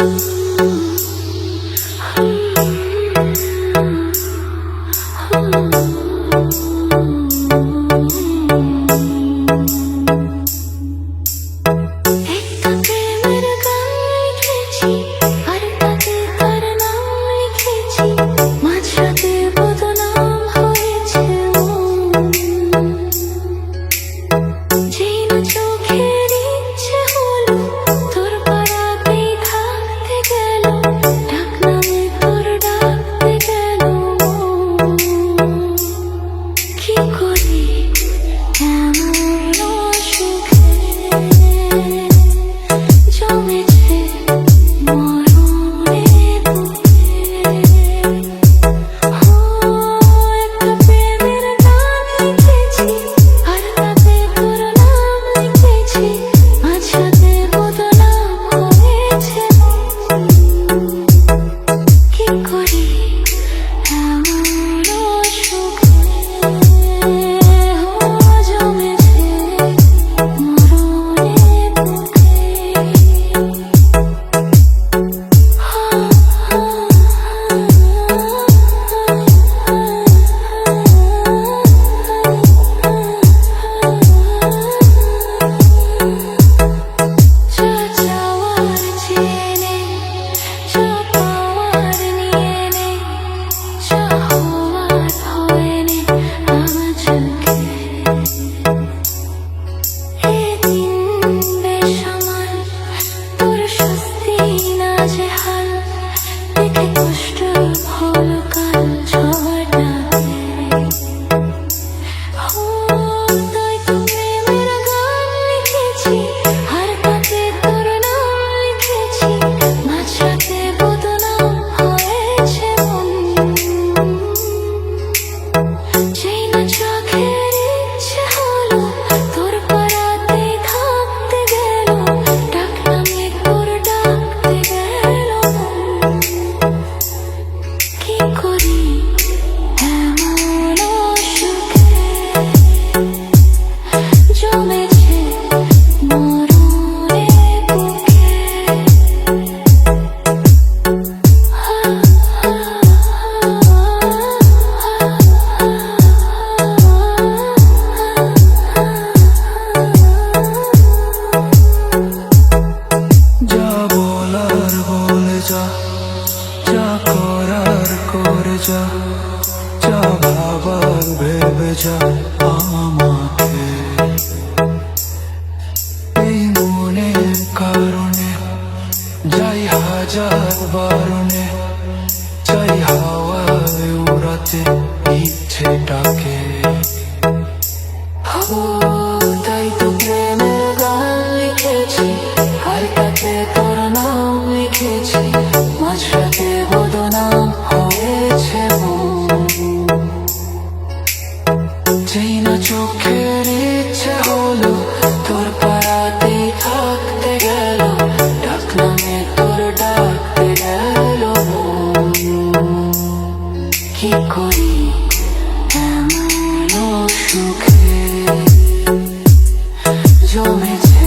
Música করার করে যা যা ভাবার ভেবে যা আমাকে। এই মনে কারণে যাই হাজার বারণ কি করি এমন সুখে জমেছে